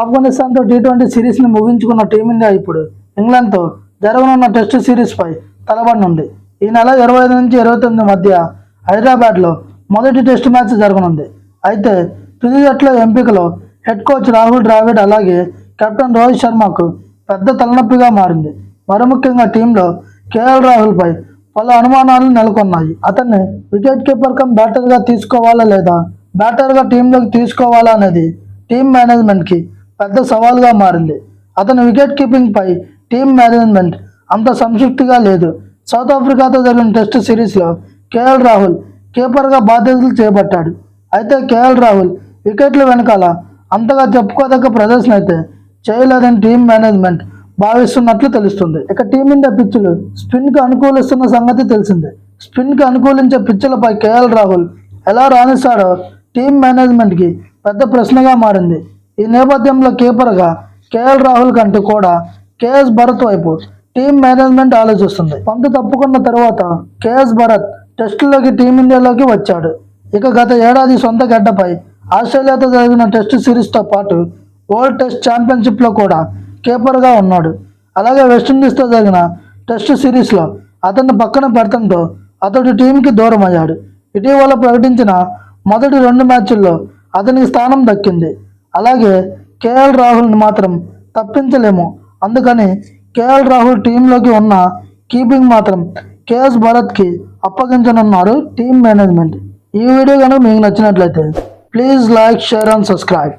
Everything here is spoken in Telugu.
ఆఫ్ఘనిస్తాన్తో టీ ట్వంటీ సిరీస్ని ముగించుకున్న టీమిండియా ఇప్పుడు ఇంగ్లాండ్తో జరగనున్న టెస్ట్ సిరీస్పై తలబడనుంది. ఈ నెల ఇరవై ఐదు నుంచి ఇరవై తొమ్మిది మధ్య హైదరాబాద్లో మొదటి టెస్ట్ మ్యాచ్ జరగనుంది. అయితే తుది జట్ల ఎంపికలో హెడ్ కోచ్ రాహుల్ ద్రావిడ్ అలాగే కెప్టెన్ రోహిత్ శర్మకు పెద్ద తలనొప్పిగా మారింది. మరి ముఖ్యంగా టీంలో కేఎల్ రాహుల్పై పలు అనుమానాలు నెలకొన్నాయి. అతన్ని వికెట్ కీపర్ కమ్ బ్యాటర్గా తీసుకోవాలా లేదా బ్యాటర్గా టీంలోకి తీసుకోవాలా అనేది టీం మేనేజ్మెంట్కి పెద్ద సవాల్గా మారింది. అతని వికెట్ కీపింగ్పై టీం మేనేజ్మెంట్ అంత సంతృప్తిగా లేదు. సౌత్ ఆఫ్రికాతో జరిగిన టెస్ట్ సిరీస్లో కేఎల్ రాహుల్ కీపర్గా బాధ్యతలు చేపట్టాడు. అయితే కేఎల్ రాహుల్ వికెట్ల వెనకాల అంతగా చెప్పుకోదగ్గ ప్రదర్శన అయితే చేయలేదని టీం మేనేజ్మెంట్ భావిస్తున్నట్లు తెలుస్తుంది. ఇక టీమిండియా పిచ్చులు స్పిన్కి అనుకూలిస్తున్న సంగతి తెలిసిందే. స్పిన్కి అనుకూలించే పిచ్చులపై కేఎల్ రాహుల్ ఎలా రాణిస్తాడో టీం మేనేజ్మెంట్కి పెద్ద ప్రశ్నగా మారింది. ఈ నేపథ్యంలో కీపర్గా కేఎల్ రాహుల్ కంటే కూడా కేఎస్ భరత్ వైపు టీం మేనేజ్మెంట్ ఆలోచిస్తుంది. పంతు తప్పుకున్న తర్వాత కేఎస్ భరత్ టెస్టులోకి టీమిండియాలోకి వచ్చాడు. ఇక గత ఏడాది సొంత గడ్డపై ఆస్ట్రేలియాతో జరిగిన టెస్ట్ సిరీస్తో పాటు వరల్డ్ టెస్ట్ ఛాంపియన్షిప్లో కూడా కీపర్గా ఉన్నాడు. అలాగే వెస్టిండీస్తో జరిగిన టెస్ట్ సిరీస్లో అతన్ని పక్కన పెడతంతో అతడు టీంకి దూరం అయ్యాడు ఇటీవల ప్రకటించిన మొదటి రెండు మ్యాచ్ల్లో అతనికి స్థానం దక్కింది. అలాగే కేఎల్ రాహుల్ని మాత్రం తప్పించలేము. అందుకని కేఎల్ రాహుల్ టీంలోకి ఉన్న కీపింగ్ మాత్రం కేఎస్ భరత్కి అప్పగించనున్నారు టీం మేనేజ్మెంట్. ఈ వీడియో కనుక మీకు నచ్చినట్లయితే please like share and subscribe.